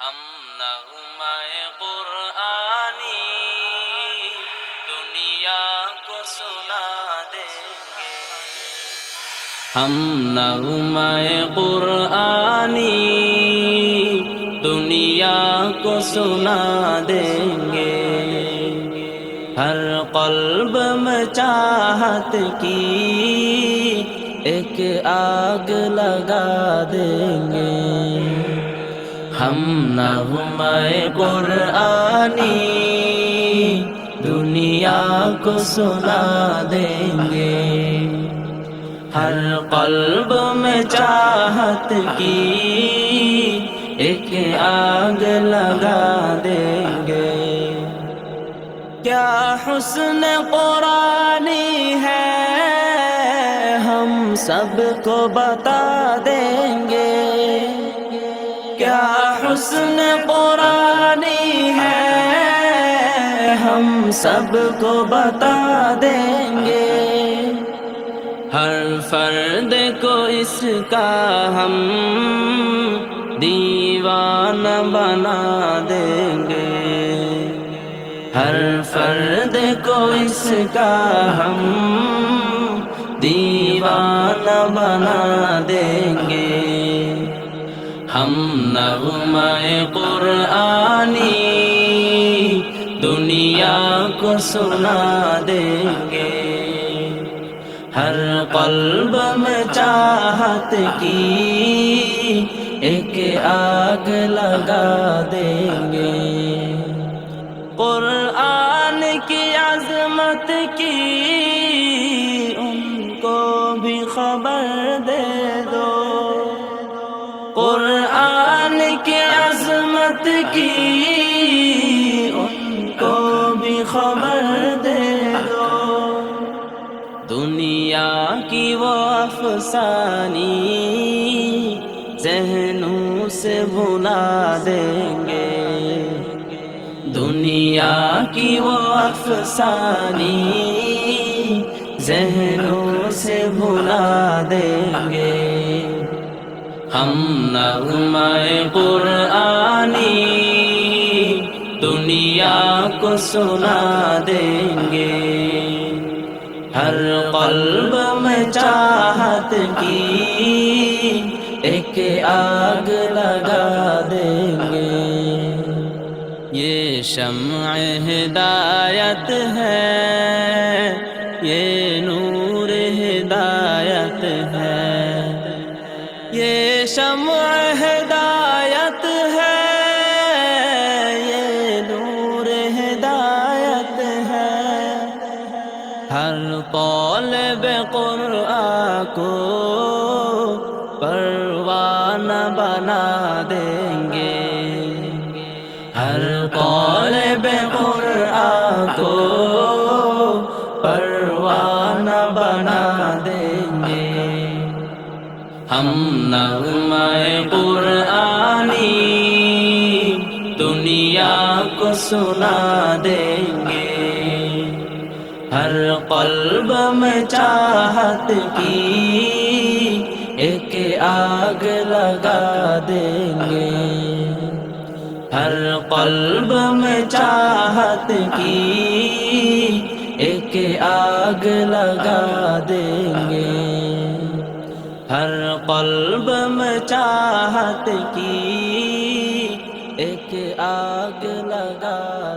ہم نغمہ قرآنی دنیا کو سنا دیں گے ہم نغمہ قرآنی دنیا کو سنا دیں گے ہر قلب میں چاہت کی ایک آگ لگا دیں گے ہم نغمہ قرآنی دنیا کو سنا دیں گے۔ ہر قلب میں چاہت کی ایک آگ لگا دیں گے۔ کیا حسن قرآنی ہے؟ ہم سب کو بتا دیں گے۔ کیا حسن قرآنی ہے؟ ہم سب کو بتا دیں گے۔ ہر فرد کو اس کا ہم دیوان بنا دیں گے۔ ہر فرد کو اس کا ہم دیوان بنا دیں گے۔ ہم نغمہ قرآنی دنیا کو سنا دیں گے ہر قلب میں چاہت کی ایک آگ لگا دیں گے قرآن کی عظمت کی ان کو کی عظمت کی ان کو بھی خبر دے دو۔ دنیا کی وہ افسانی ذہنوں سے بھلا دیں گے۔ دنیا کی وہ افسانی ذہنوں سے بھلا دیں گے۔ ہم نغمہ قرآنی دنیا کو سنا دیں گے ہر قلب میں چاہت کی ایک آگ لگا دیں گے یہ شمع ہدایت ہے یہ شمع ہدایت ہے، یہ نور ہدایت ہے۔ ہر طالب قرآن کو پروانہ بنا دیں گے۔ ہر طالب قرآن کو ہم نغمہ قرآنی، دنیا کو سنا دیں گے۔ ہر قلب میں چاہت کی ایک آگ لگا دیں گے۔ ہر قلب میں چاہت کی ایک آگ لگا دیں گے۔ ہر قلب میں چاہت کی ایک آگ لگا